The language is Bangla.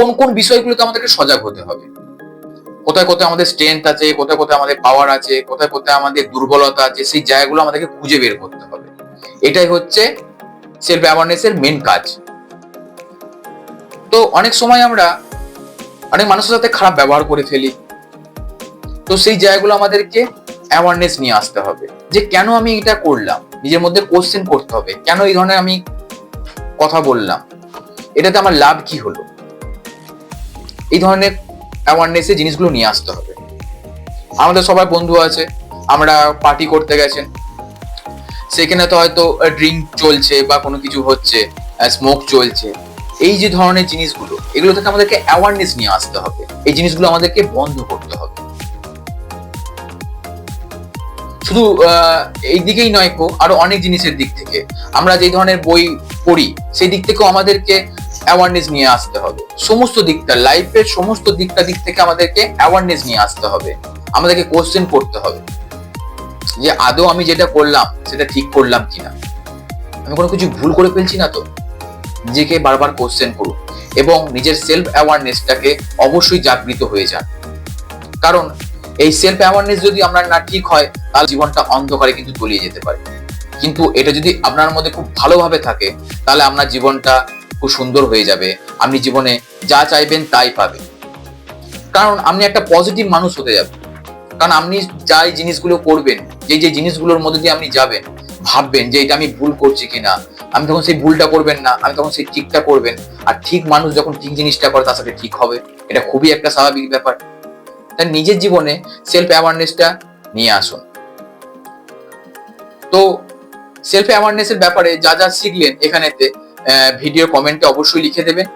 কোন কোন বিষয়গুলোতে আমাদেরকে সজাগ হতে হবে? কোথায় কোথায় আমাদের স্ট্রেংথ আছে, কোথায় কোথায় আমাদের পাওয়ার আছে, কোথায় কোথায় আমাদের দুর্বলতা আছে, সেই জায়গাগুলো আমাদেরকে খুঁজে বের করতে হবে। এটাই হচ্ছে সেলফ অ্যাওয়ারনেসের মেন কাজ। তো অনেক সময় আমরা অনেক মানুষের সাথে খারাপ ব্যবহার করে ফেলি। তো সেই জায়গাগুলো আমাদেরকে অ্যাওয়ারনেস নিয়ে আসতে হবে। যে কেন আমি এটা করলাম? নিজের মধ্যে কোশ্চেন করতে হবে। কেন এই ধরনের আমি কথা বললাম? এটাতে আমার লাভ কি হলো? এই ধরনের অ্যাওয়ারনেসে জিনিসগুলো নিয়ে আসতে হবে। আমাদের সবার বন্ধু আছে, আমরা পার্টি করতে গেছেন। সেখানে তো হয়তো ড্রিঙ্ক চলছে বা কোনো কিছু হচ্ছে স্মোক চলছে। এই যে ধরনের জিনিসগুলো, এগুলো থেকে আমাদেরকে অ্যাওয়ারনেস নিয়ে আসতে হবে। এই জিনিসগুলো আমাদেরকে বন্ধ করতে হবে। শুধু এই দিকেই নয় আরও অনেক জিনিসের দিক থেকে। আমরা যে ধরনের বই পড়ি, সেই দিক থেকেও আমাদেরকে অ্যাওয়ারনেস নিয়ে আসতে হবে। সমস্ত দিকটা লাইফের সমস্ত দিকটা দিক থেকে আমাদেরকে অ্যাওয়ারনেস নিয়ে আসতে হবে। আমাদেরকে কোশ্চেন করতে হবে। যে আদৌ আমি যেটা করলাম, সেটা ঠিক করলাম কিনা। আমি কোনো কিছু ভুল করে ফেলছি না তো? নিজেকে বারবার কোশ্চেন করুন এবং নিজের সেলফ অ্যাওয়ারনেসটাকে অবশ্যই জাগৃত হয়ে যান। কারণ এই সেলফ অ্যাওয়ারনেস যদি আপনার না ঠিক হয়, তাহলে জীবনটা অন্ধকারে কিন্তু তলিয়ে যেতে পারে। কিন্তু এটা যদি আপনার মধ্যে খুব ভালোভাবে থাকে, তাহলে আপনার জীবনটা খুব সুন্দর হয়ে যাবে। আপনি জীবনে যা চাইবেন তাই পাবেন। কারণ আপনি একটা পজিটিভ মানুষ হতে যাবেন। কারণ আপনি যাই জিনিসগুলো করবেন, যে যে জিনিসগুলোর মধ্যে দিয়ে আপনি যাবেন, ভাববেন যে এটা আমি ভুল করছি কিনা। আমি তখন সেই ভুলটা করবেন না, আমি তখন সেই ঠিকটা করবেন। আর ঠিক মানুষ যখন ঠিক জিনিসটা করে, তার সাথে ঠিক হবে। এটা খুবই একটা স্বাভাবিক ব্যাপার। তাই নিজের জীবনে সেলফ অ্যাওয়ারনেসটা নিয়ে আসুন। তো সেলফ অ্যাওয়ারনেসের ব্যাপারে যা যা শিখলেন এখানেতে ভিডিও কমেন্টে অবশ্যই লিখে দেবেন।